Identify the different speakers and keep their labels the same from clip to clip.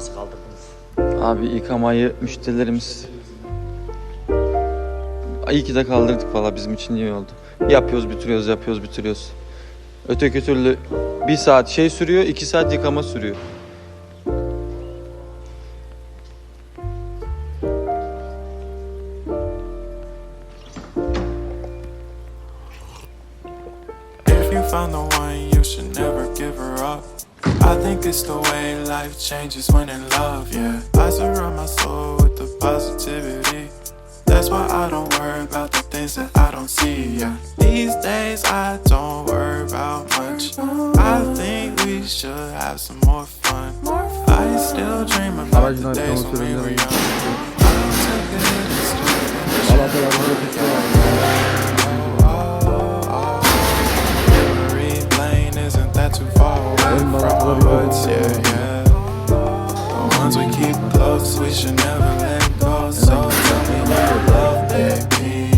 Speaker 1: nasıl kaldırdınız?
Speaker 2: Abi yıkamayı müşterilerimiz iyi ki de kaldırdık valla bizim için iyi oldu. Yapıyoruz bitiriyoruz yapıyoruz bitiriyoruz. Öteki türlü bir saat şey sürüyor iki saat yıkama sürüyor.
Speaker 3: If you found the one, you should never give her up. I think it's the way life changes when in love, yeah. I surround my soul with the positivity. That's why I don't worry about the things that I don't see, yeah. These days I don't worry about much. I think we should have some more fun. I still dream about the days when we were young. Keep we should never let go. So tell me what you love, baby.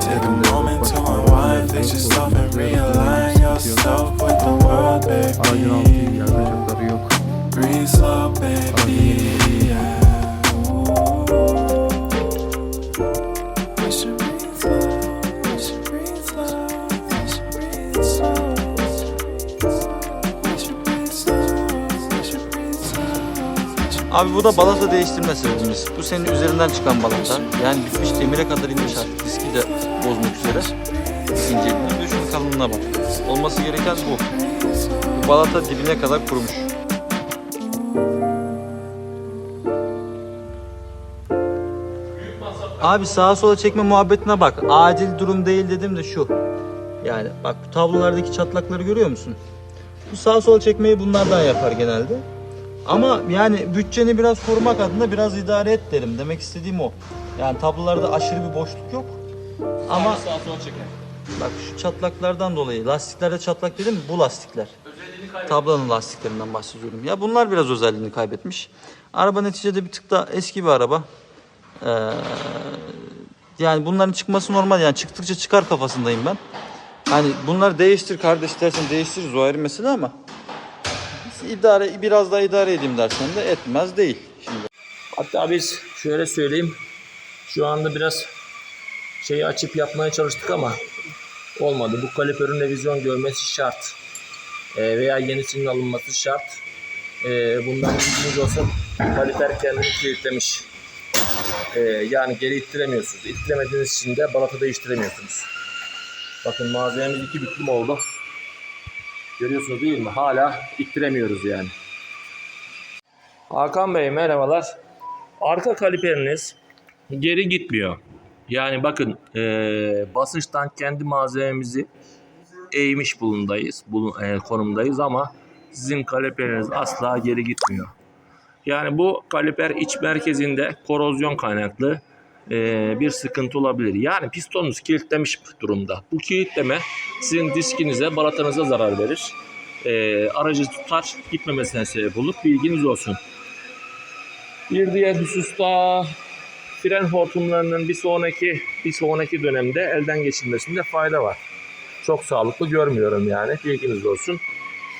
Speaker 3: Take a moment to unwind, fix yourself and realign yourself with the world, baby.
Speaker 2: Abi bu da balata değiştirme sebebimiz. Bu senin üzerinden çıkan balata. Yani bitmiş demire kadar inmiş artık. Diski de bozmak üzere. İncelmiş ve şunun kalınlığına bak. Olması gereken bu. Bu balata dibine kadar kurumuş. Abi sağa sola çekme muhabbetine bak. Acil durum değil dedim de şu. Yani bak bu tablolardaki çatlakları görüyor musun? Bu sağa sola çekmeyi bunlardan yapar genelde. Ama yani bütçeni biraz korumak adına biraz idare et derim. Demek istediğim o. Yani tablolarda aşırı bir boşluk yok. Ama bak şu çatlaklardan dolayı lastiklerde çatlak dedim? Bu lastikler. Tablonun lastiklerinden bahsediyorum. Ya bunlar biraz özelliğini kaybetmiş. Araba neticede bir tık da eski bir araba. Ee, yani bunların çıkması normal yani çıktıkça çıkar kafasındayım ben. Hani bunları değiştir kardeş dersen değiştiririz o ayrı mesele ama idare biraz daha idare edeyim dersen de etmez değil şimdi.
Speaker 1: Hatta biz şöyle söyleyeyim. Şu anda biraz şeyi açıp yapmaya çalıştık ama olmadı. Bu kaliperin revizyon görmesi şart. Ee, veya yenisinin alınması şart. Ee, bundan bilginiz olsun. Kaliper kendini kilitlemiş. Ee, yani geri ittiremiyorsunuz. İttiremediğiniz için de balata değiştiremiyorsunuz. Bakın malzememiz iki büklüm oldu. Görüyorsunuz değil mi? Hala ittiremiyoruz yani. Hakan Bey merhabalar. Arka kaliperiniz geri gitmiyor. Yani bakın eee, basınçtan kendi malzememizi eğmiş bulundayız, bulun, eee, konumdayız ama sizin kaliperiniz asla geri gitmiyor. Yani bu kaliper iç merkezinde korozyon kaynaklı eee, bir sıkıntı olabilir. Yani pistonunuz kilitlemiş durumda. Bu kilitleme sizin diskinize, balatanıza zarar verir. Eee, aracı tutar, gitmemesine sebep olur. Bilginiz olsun. Bir diğer hususta fren hortumlarının bir sonraki bir sonraki dönemde elden geçirilmesinde fayda var. Çok sağlıklı görmüyorum yani. Bilginiz olsun.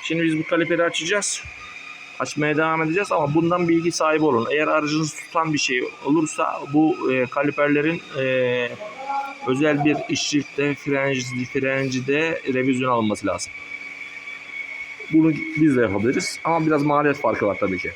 Speaker 1: Şimdi biz bu kaliperi açacağız. Açmaya devam edeceğiz ama bundan bilgi sahibi olun. Eğer aracınız tutan bir şey olursa bu e, kaliperlerin e, özel bir işçilikte, frenci, frencide revizyon alınması lazım. Bunu biz de yapabiliriz ama biraz maliyet farkı var tabii ki.